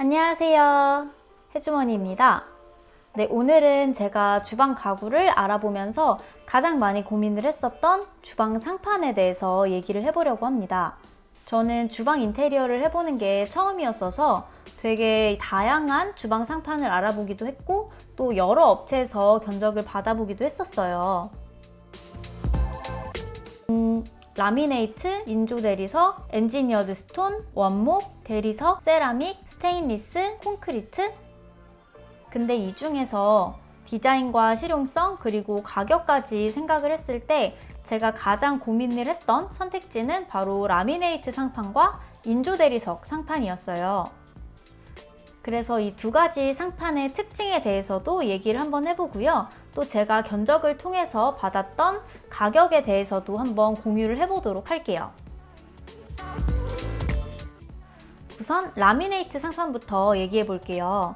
안녕하세요. 해주머니입니다. 네, 오늘은 제가 주방 가구를 알아보면서 가장 많이 고민을 했었던 주방 상판에 대해서 얘기를 해보려고 합니다. 저는 주방 인테리어를 해보는 게 처음이었어서 되게 다양한 주방 상판을 알아보기도 했고 또 여러 업체에서 견적을 받아보기도 했었어요. 음, 라미네이트, 인조 대리석, 엔지니어드 스톤, 원목, 대리석, 세라믹, 스테인리스, 콘크리트. 근데 이 중에서 디자인과 실용성 그리고 가격까지 생각을 했을 때 제가 가장 고민을 했던 선택지는 바로 라미네이트 상판과 인조 대리석 상판이었어요. 그래서 이 두 가지 상판의 특징에 대해서도 얘기를 한번 해보고요. 또 제가 견적을 통해서 받았던 가격에 대해서도 한번 공유를 해보도록 할게요. 우선 라미네이트 상판부터 얘기해 볼게요.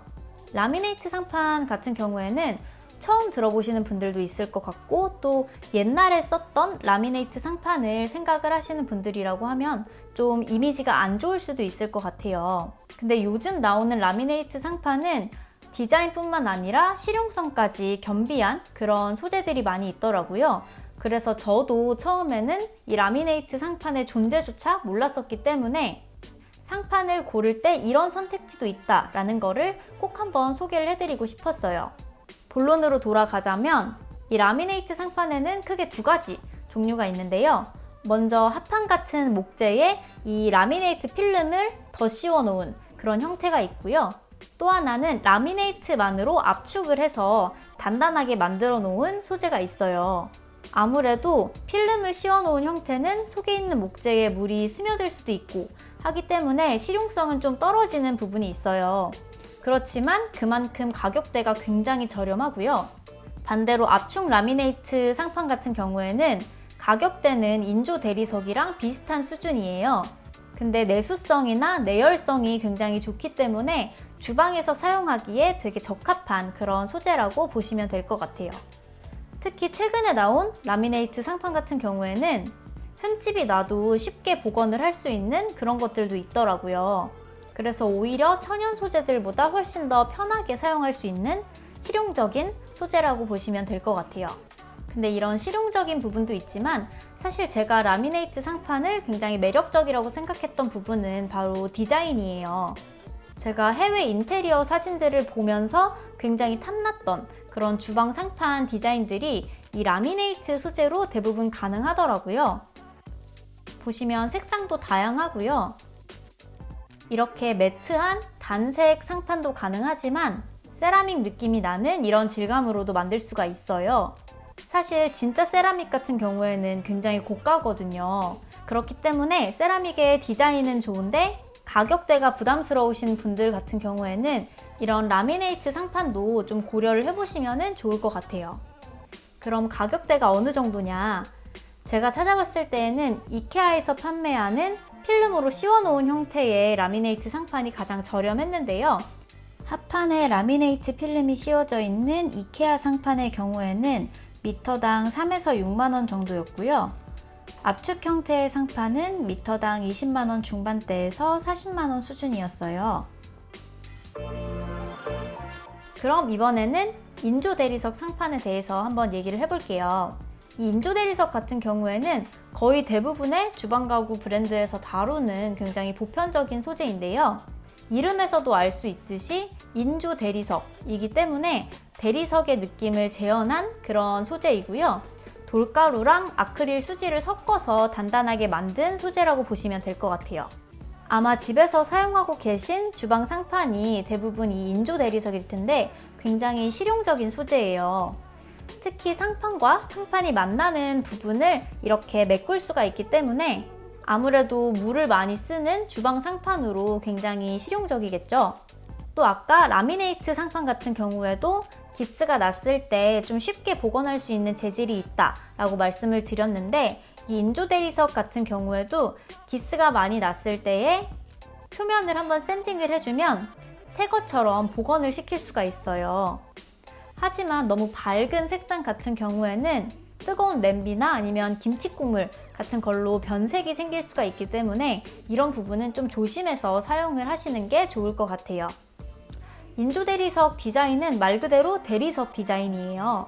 라미네이트 상판 같은 경우에는 처음 들어보시는 분들도 있을 것 같고 또 옛날에 썼던 라미네이트 상판을 생각을 하시는 분들이라고 하면 좀 이미지가 안 좋을 수도 있을 것 같아요. 근데 요즘 나오는 라미네이트 상판은 디자인뿐만 아니라 실용성까지 겸비한 그런 소재들이 많이 있더라고요. 그래서 저도 처음에는 이 라미네이트 상판의 존재조차 몰랐었기 때문에 상판을 고를 때 이런 선택지도 있다라는 거를 꼭 한번 소개를 해드리고 싶었어요. 본론으로 돌아가자면 이 라미네이트 상판에는 크게 두 가지 종류가 있는데요. 먼저 합판 같은 목재에 이 라미네이트 필름을 더 씌워 놓은 그런 형태가 있고요. 또 하나는 라미네이트만으로 압축을 해서 단단하게 만들어 놓은 소재가 있어요. 아무래도 필름을 씌워 놓은 형태는 속에 있는 목재에 물이 스며들 수도 있고 하기 때문에 실용성은 좀 떨어지는 부분이 있어요. 그렇지만 그만큼 가격대가 굉장히 저렴하고요. 반대로 압축 라미네이트 상판 같은 경우에는 가격대는 인조 대리석이랑 비슷한 수준이에요. 근데 내수성이나 내열성이 굉장히 좋기 때문에 주방에서 사용하기에 되게 적합한 그런 소재라고 보시면 될 것 같아요. 특히 최근에 나온 라미네이트 상판 같은 경우에는 흠집이 나도 쉽게 복원을 할 수 있는 그런 것들도 있더라고요. 그래서 오히려 천연 소재들보다 훨씬 더 편하게 사용할 수 있는 실용적인 소재라고 보시면 될 것 같아요. 근데 이런 실용적인 부분도 있지만 사실 제가 라미네이트 상판을 굉장히 매력적이라고 생각했던 부분은 바로 디자인이에요. 제가 해외 인테리어 사진들을 보면서 굉장히 탐났던 그런 주방 상판 디자인들이 이 라미네이트 소재로 대부분 가능하더라고요. 보시면 색상도 다양하고요. 이렇게 매트한 단색 상판도 가능하지만 세라믹 느낌이 나는 이런 질감으로도 만들 수가 있어요. 사실 진짜 세라믹 같은 경우에는 굉장히 고가거든요. 그렇기 때문에 세라믹의 디자인은 좋은데 가격대가 부담스러우신 분들 같은 경우에는 이런 라미네이트 상판도 좀 고려를 해보시면 좋을 것 같아요. 그럼 가격대가 어느 정도냐? 제가 찾아봤을 때에는 이케아에서 판매하는 필름으로 씌워놓은 형태의 라미네이트 상판이 가장 저렴했는데요. 합판에 라미네이트 필름이 씌워져 있는 이케아 상판의 경우에는 미터당 3에서 6만원 정도였고요. 압축 형태의 상판은 미터당 20만원 중반대에서 40만원 수준이었어요. 그럼 이번에는 인조 대리석 상판에 대해서 한번 얘기를 해볼게요. 이 인조 대리석 같은 경우에는 거의 대부분의 주방 가구 브랜드에서 다루는 굉장히 보편적인 소재인데요. 이름에서도 알 수 있듯이 인조 대리석이기 때문에 대리석의 느낌을 재현한 그런 소재이고요. 돌가루랑 아크릴 수지를 섞어서 단단하게 만든 소재라고 보시면 될 것 같아요. 아마 집에서 사용하고 계신 주방 상판이 대부분 이 인조 대리석일 텐데 굉장히 실용적인 소재예요. 특히 상판과 상판이 만나는 부분을 이렇게 메꿀 수가 있기 때문에 아무래도 물을 많이 쓰는 주방 상판으로 굉장히 실용적이겠죠. 또 아까 라미네이트 상판 같은 경우에도 기스가 났을 때 좀 쉽게 복원할 수 있는 재질이 있다 라고 말씀을 드렸는데 이 인조 대리석 같은 경우에도 기스가 많이 났을 때에 표면을 한번 샌딩을 해주면 새 것처럼 복원을 시킬 수가 있어요. 하지만 너무 밝은 색상 같은 경우에는 뜨거운 냄비나 아니면 김치 국물 같은 걸로 변색이 생길 수가 있기 때문에 이런 부분은 좀 조심해서 사용을 하시는 게 좋을 것 같아요. 인조 대리석 디자인은 말 그대로 대리석 디자인이에요.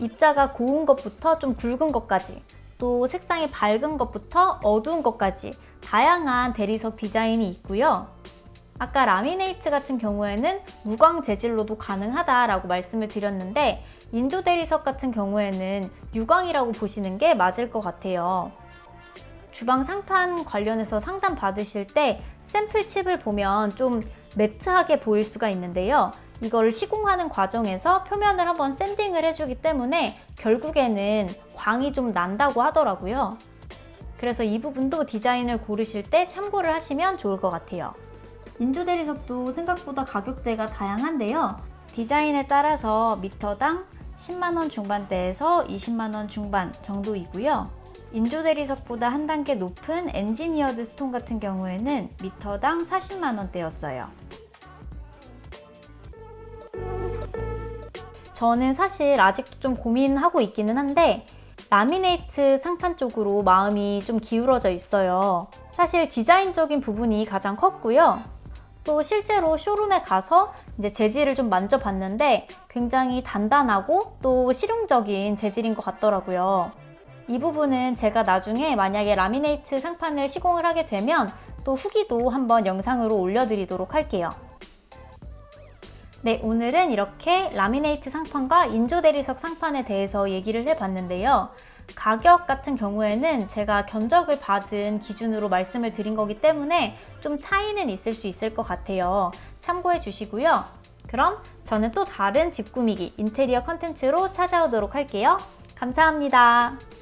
입자가 고운 것부터 좀 굵은 것까지, 또 색상이 밝은 것부터 어두운 것까지 다양한 대리석 디자인이 있고요. 아까 라미네이트 같은 경우에는 무광 재질로도 가능하다라고 말씀을 드렸는데 인조 대리석 같은 경우에는 유광이라고 보시는 게 맞을 것 같아요. 주방 상판 관련해서 상담 받으실 때 샘플 칩을 보면 좀 매트하게 보일 수가 있는데요. 이걸 시공하는 과정에서 표면을 한번 샌딩을 해주기 때문에 결국에는 광이 좀 난다고 하더라고요. 그래서 이 부분도 디자인을 고르실 때 참고를 하시면 좋을 것 같아요. 인조 대리석도 생각보다 가격대가 다양한데요. 디자인에 따라서 미터당 10만원 중반대에서 20만원 중반 정도이고요. 인조 대리석보다 한 단계 높은 엔지니어드 스톤 같은 경우에는 미터당 40만원대였어요. 저는 사실 아직도 좀 고민하고 있기는 한데 라미네이트 상판 쪽으로 마음이 좀 기울어져 있어요. 사실 디자인적인 부분이 가장 컸고요. 또 실제로 쇼룸에 가서 이제 재질을 좀 만져봤는데 굉장히 단단하고 또 실용적인 재질인 것 같더라고요. 이 부분은 제가 나중에 만약에 라미네이트 상판을 시공을 하게 되면 또 후기도 한번 영상으로 올려드리도록 할게요. 네, 오늘은 이렇게 라미네이트 상판과 인조 대리석 상판에 대해서 얘기를 해봤는데요. 가격 같은 경우에는 제가 견적을 받은 기준으로 말씀을 드린 거기 때문에 좀 차이는 있을 수 있을 것 같아요. 참고해 주시고요. 그럼 저는 또 다른 집 꾸미기 인테리어 컨텐츠로 찾아오도록 할게요. 감사합니다.